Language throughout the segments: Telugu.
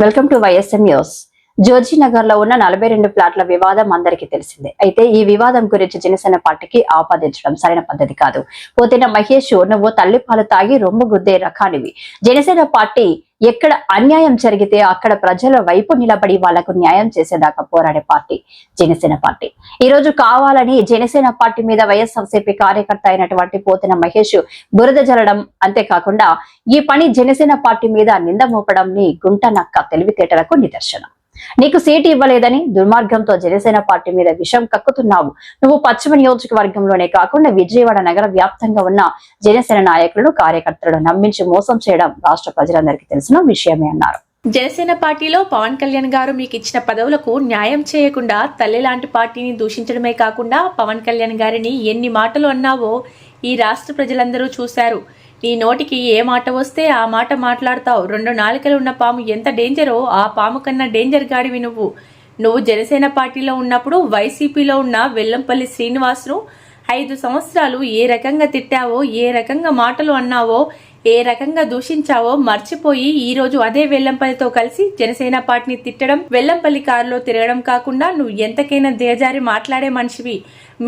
Welcome to YSM news Zorzi నగర్లో ఉన్న నలభై రెండు ప్లాట్ల వివాదం అందరికీ తెలిసిందే. అయితే ఈ వివాదం గురించి జనసేన పార్టీకి ఆపాదించడం సరైన పద్ధతి కాదు. పోతిన మహేష్ నువ్వు తల్లిపాలు తాగి రొమ్ము గుద్దే రకానివి. జనసేన పార్టీ ఎక్కడ అన్యాయం జరిగితే అక్కడ ప్రజల వైపు నిలబడి వాళ్ళకు న్యాయం చేసేదాకా పోరాడే పార్టీ జనసేన పార్టీ. ఈ రోజు కావాలని జనసేన పార్టీ మీద వైఎస్ఆర్సీపీ కార్యకర్త అయినటువంటి పోతిన మహేష్ బురద జరడం అంతేకాకుండా ఈ పని జనసేన పార్టీ మీద నింద మోపడం ని గుంట నక్క తెలివితేటలకు నిదర్శనం. నీకు సీటు ఇవ్వలేదని దుర్మార్గంతో జనసేన పార్టీ మీద విషం కక్కుతున్నావు. నువ్వు పశ్చిమ నియోజకవర్గంలోనే కాకుండా విజయవాడ నగర వ్యాప్తంగా ఉన్న జనసేన నాయకులను కార్యకర్తలను నమ్మించి మోసం చేయడం రాష్ట్ర ప్రజలందరికీ తెలిసిన విషయమే అన్నారు. జనసేన పార్టీలో పవన్ కళ్యాణ్ గారు మీకు ఇచ్చిన పదవులకు న్యాయం చేయకుండా తల్లి లాంటి పార్టీని దూషించడమే కాకుండా పవన్ కళ్యాణ్ గారిని ఎన్ని మాటలు అన్నావో ఈ రాష్ట్ర ప్రజలందరూ చూశారు. నీ నోటికి ఏ మాట వస్తే ఆ మాట మాట్లాడతావు. రెండు నాలుకలు ఉన్న పాము ఎంత డేంజరో ఆ పాము కన్నా డేంజర్ గాడివి నువ్వు. నువ్వు జనసేన పార్టీలో ఉన్నప్పుడు వైసీపీలో ఉన్న వెల్లంపల్లి శ్రీనివాసును ఐదు సంవత్సరాలు ఏ రకంగా తిట్టావో ఏ రకంగా మాటలు అన్నావో ఏ రకంగా దూషించావో మర్చిపోయి ఈ రోజు అదే వెల్లంపల్లితో కలిసి జనసేన పార్టీని తిట్టడం వెల్లంపల్లి కారులో తిరగడం కాకుండా నువ్వు ఎంతకైనా దిగజారి మాట్లాడే మనిషివి.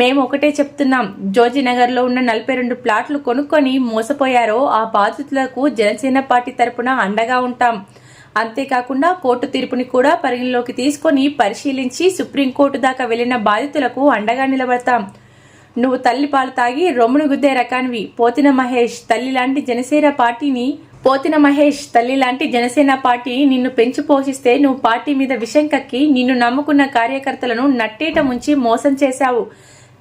మేము ఒకటే చెప్తున్నాం. జోజినగర్లో ఉన్న నలభై రెండు ప్లాట్లు కొనుక్కొని మోసపోయారో ఆ బాధితులకు జనసేన పార్టీ తరపున అండగా ఉంటాం. అంతేకాకుండా కోర్టు తీర్పుని కూడా పరిగణలోకి తీసుకొని పరిశీలించి సుప్రీంకోర్టు దాకా వెళ్ళిన బాధితులకు అండగా నిలబడతాం. నువ్వు తల్లి పాలు తాగి రొమ్మును గుద్దే రకానివి. పోతిన మహేష్ తల్లి లాంటి జనసేన పార్టీని పోతిన మహేష్ తల్లి లాంటి జనసేన పార్టీ నిన్ను పెంచి పోషిస్తే నువ్వు పార్టీ మీద విషం కక్కి నిన్ను నమ్ముకున్న కార్యకర్తలను నట్టేట ముంచి మోసం చేశావు.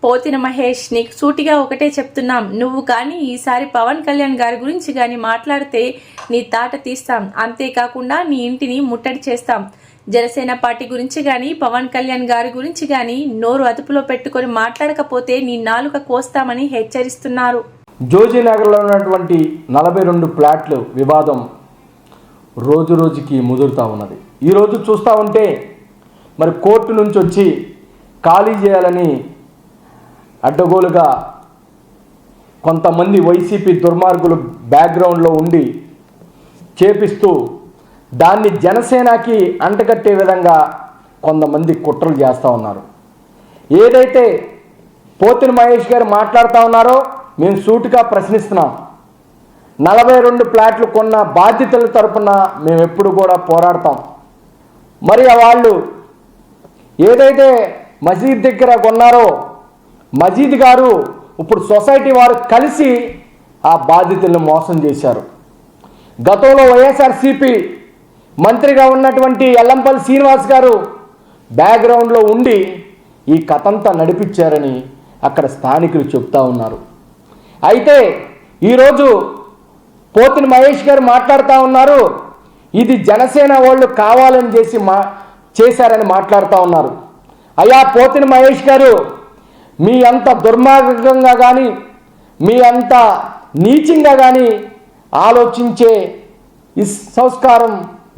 పోతిన మహేష్ నీకు సూటిగా ఒకటే చెప్తున్నాం. నువ్వు కానీ ఈసారి పవన్ కళ్యాణ్ గారి గురించి కానీ మాట్లాడితే నీ తాట తీస్తాం. అంతేకాకుండా నీ ఇంటిని ముట్టడి చేస్తాం. జనసేన పార్టీ గురించి కానీ పవన్ కళ్యాణ్ గారి గురించి కానీ నోరు అదుపులో పెట్టుకొని మాట్లాడకపోతే నీ నాలుక కోస్తామని హెచ్చరిస్తున్నారు. జోజీనగర్లో ఉన్నటువంటి నలభై రెండు ప్లాట్లు వివాదం రోజు రోజుకి ముదురుతూ ఉన్నది. ఈరోజు చూస్తూ ఉంటే మరి కోర్టు నుంచి వచ్చి ఖాళీ చేయాలని అడ్డగోలుగా కొంతమంది వైసీపీ దుర్మార్గులు బ్యాక్గ్రౌండ్లో ఉండి చేపిస్తూ దాన్ని జనసేనకి అంటగట్టే విధంగా కొంతమంది కుట్రలు చేస్తూ ఉన్నారు. ఏదైతే పోతిన మహేష్ గారు మాట్లాడుతూ ఉన్నారో మేము సూటుగా ప్రశ్నిస్తున్నాం. నలభై రెండు ప్లాట్లు కొన్న బాధ్యతల తరపున మేము ఎప్పుడు కూడా పోరాడతాం. మరి వాళ్ళు ఏదైతే మసీద్ దగ్గర కొన్నారో మజీద్ గారు ఇప్పుడు సొసైటీ వారు కలిసి ఆ బాధితులను మోసం చేశారు. గతంలో వైఎస్ఆర్సిపి మంత్రిగా ఉన్నటువంటి ఎల్లంపల్లి శ్రీనివాస్ గారు బ్యాక్గ్రౌండ్లో ఉండి ఈ కథంతా నడిపించారని అక్కడ స్థానికులు చెప్తా ఉన్నారు. అయితే ఈరోజు పోతిని మహేష్ గారు మాట్లాడుతూ ఉన్నారు. ఇది జనసేన వాళ్ళు కావాలని చేసి మా చేశారని మాట్లాడుతూ ఉన్నారు. అయ్యా పోతిని మహేష్ గారు మీ అంత దుర్మార్గంగా కానీ మీ అంత నీచంగా కానీ ఆలోచించే సంస్కారం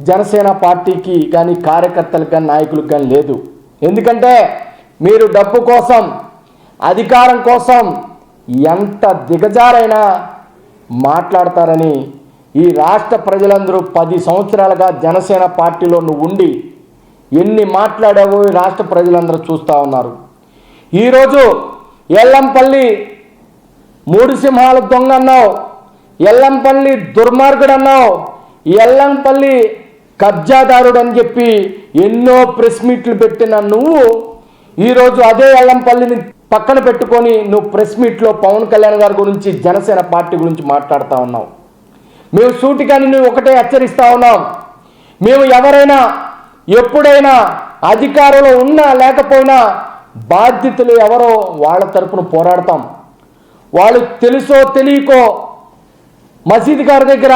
జనసేన పార్టీకి కానీ కార్యకర్తలకు కానీ నాయకులకు కానీ లేదు. ఎందుకంటే మీరు డబ్బు కోసం అధికారం కోసం ఎంత దిగజారైనా మాట్లాడతారని ఈ రాష్ట్ర ప్రజలందరూ పది సంవత్సరాలుగా జనసేన పార్టీలో నువ్వు ఉండి ఎన్ని మాట్లాడావో ఈ రాష్ట్ర ప్రజలందరూ చూస్తూ ఉన్నారు. ఈరోజు ఎల్లంపల్లి మూడు సింహాల దొంగ అన్నావు ఎల్లంపల్లి దుర్మార్గుడు అన్నావు ఎల్లంపల్లి కబ్జాదారుడు అని చెప్పి ఎన్నో ప్రెస్ మీట్లు పెట్టిన నువ్వు ఈరోజు అదే ఎల్లంపల్లిని పక్కన పెట్టుకొని నువ్వు ప్రెస్ మీట్లో పవన్ కళ్యాణ్ గారి గురించి జనసేన పార్టీ గురించి మాట్లాడుతూ ఉన్నావు. మేము సూటిగాని నువ్వు ఒకటే హెచ్చరిస్తూ ఉన్నాం మేము ఎవరైనా ఎప్పుడైనా అధికారంలో ఉన్నా లేకపోయినా బాధ్యతలు ఎవరో వాళ్ళ తరపున పోరాడతాం. వాళ్ళు తెలుసో తెలియకో మసీద్ గారి దగ్గర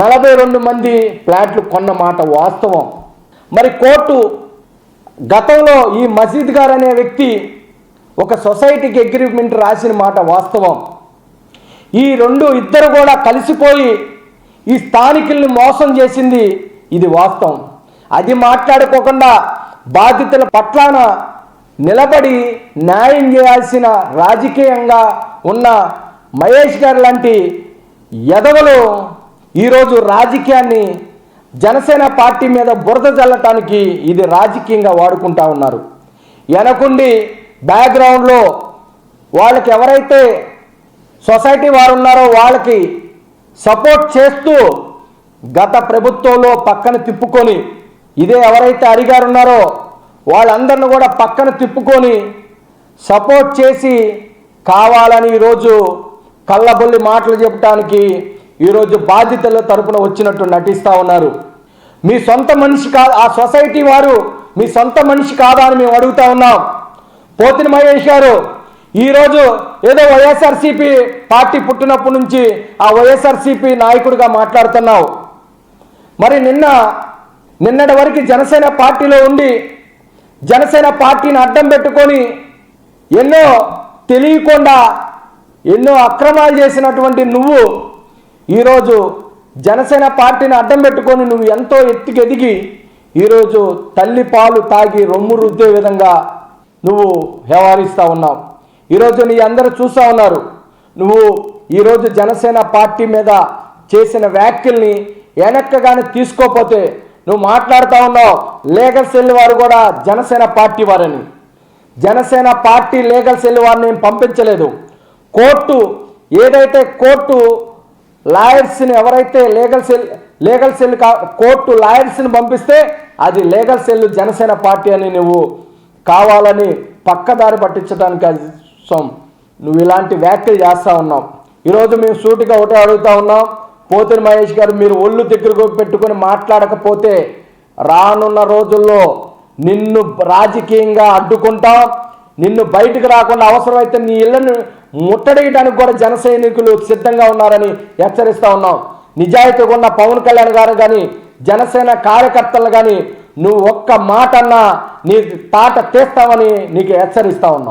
నలభై రెండు మంది ఫ్లాట్లు కొన్న మాట వాస్తవం. మరి కోర్టు గతంలో ఈ మసీద్ గారు అనే వ్యక్తి ఒక సొసైటీకి అగ్రిమెంట్ రాసిన మాట వాస్తవం. ఈ రెండు ఇద్దరు కూడా కలిసిపోయి ఈ స్థానికుల్ని మోసం చేసింది ఇది వాస్తవం. అది మాట్లాడుకోకుండా బాధితుల పట్లాన నిలబడి న్యాయం చేయాల్సిన రాజకీయంగా ఉన్న మహేష్ గారు లాంటి ఎదవలు ఈరోజు రాజకీయాన్ని జనసేన పార్టీ మీద బురద జల్లటానికి ఇది రాజకీయంగా వాడుకుంటా ఉన్నారు. వెనకుండి బ్యాక్గ్రౌండ్లో వాళ్ళకి ఎవరైతే సొసైటీ వారు ఉన్నారో వాళ్ళకి సపోర్ట్ చేస్తూ గత ప్రభుత్వంలో పక్కన తిప్పుకొని ఇదే ఎవరైతే అడిగారు ఉన్నారో వాళ్ళందరిని కూడా పక్కన తిప్పుకొని సపోర్ట్ చేసి కావాలని ఈరోజు కళ్ళబొల్లి మాటలు చెప్పడానికి ఈరోజు బాధ్యతల తరపున వచ్చినట్టు నటిస్తూ ఉన్నారు. మీ సొంత మనిషి కాదు ఆ సొసైటీ వారు మీ సొంత మనిషి కాదా అని మేము అడుగుతా ఉన్నాం. పోతిన మహేష్ గారు ఈరోజు ఏదో వైఎస్ఆర్సీపీ పార్టీ పుట్టినప్పటి నుంచి ఆ వైఎస్ఆర్సీపీ నాయకుడిగా మాట్లాడుతున్నావు. మరి నిన్న నిన్నటి వరకు జనసేన పార్టీలో ఉండి జనసేన పార్టీని అడ్డం పెట్టుకొని ఎన్నో తెలియకుండా ఎన్నో అక్రమాలు చేసినటువంటి నువ్వు ఈరోజు జనసేన పార్టీని అడ్డం పెట్టుకొని నువ్వు ఎంతో ఎత్తుకెదిగి ఈరోజు తల్లి పాలు తాగి రొమ్ము రుద్దే విధంగా నువ్వు వ్యవహరిస్తూ ఉన్నావు. ఈరోజు నీ అందరూ చూస్తూ ఉన్నారు. నువ్వు ఈరోజు జనసేన పార్టీ మీద చేసిన వ్యాఖ్యల్ని వెనక్కగానే తీసుకోపోతే నువ్వు మాట్లాడుతూ ఉన్నావు. లీగల్ సెల్ వారు కూడా జనసేన పార్టీ వారని. జనసేన పార్టీ లీగల్ సెల్ వారిని పంపించలేదు. కోర్టు ఏదైతే కోర్టు లాయర్స్ని ఎవరైతే లీగల్ సెల్ లీగల్ సెల్ కా కోర్టు లాయర్స్ని పంపిస్తే అది లీగల్ సెల్ జనసేన పార్టీ అని నువ్వు కావాలని పక్కదారి పట్టించడానికి కోసం నువ్వు ఇలాంటి వ్యాఖ్యలు చేస్తూ ఉన్నావు. ఈరోజు మేము సూటిగా ఒకటే అడుగుతూ ఉన్నాం. పోతిని మహేష్ గారు మీరు ఒళ్ళు దగ్గరకు పెట్టుకొని మాట్లాడకపోతే రానున్న రోజుల్లో నిన్ను రాజకీయంగా అడ్డుకుంటాం. నిన్ను బయటకు రాకుండా అవసరమైతే నీ ఇళ్ళను ముట్టడేయడానికి కూడా జన సైనికులు సిద్ధంగా ఉన్నారని హెచ్చరిస్తా ఉన్నాం. నిజాయితీగా ఉన్న పవన్ కళ్యాణ్ గారు కానీ జనసేన కార్యకర్తలు కానీ నువ్వు ఒక్క మాట అన్నా నీ తాట తీస్తామని నీకు హెచ్చరిస్తా ఉన్నాం.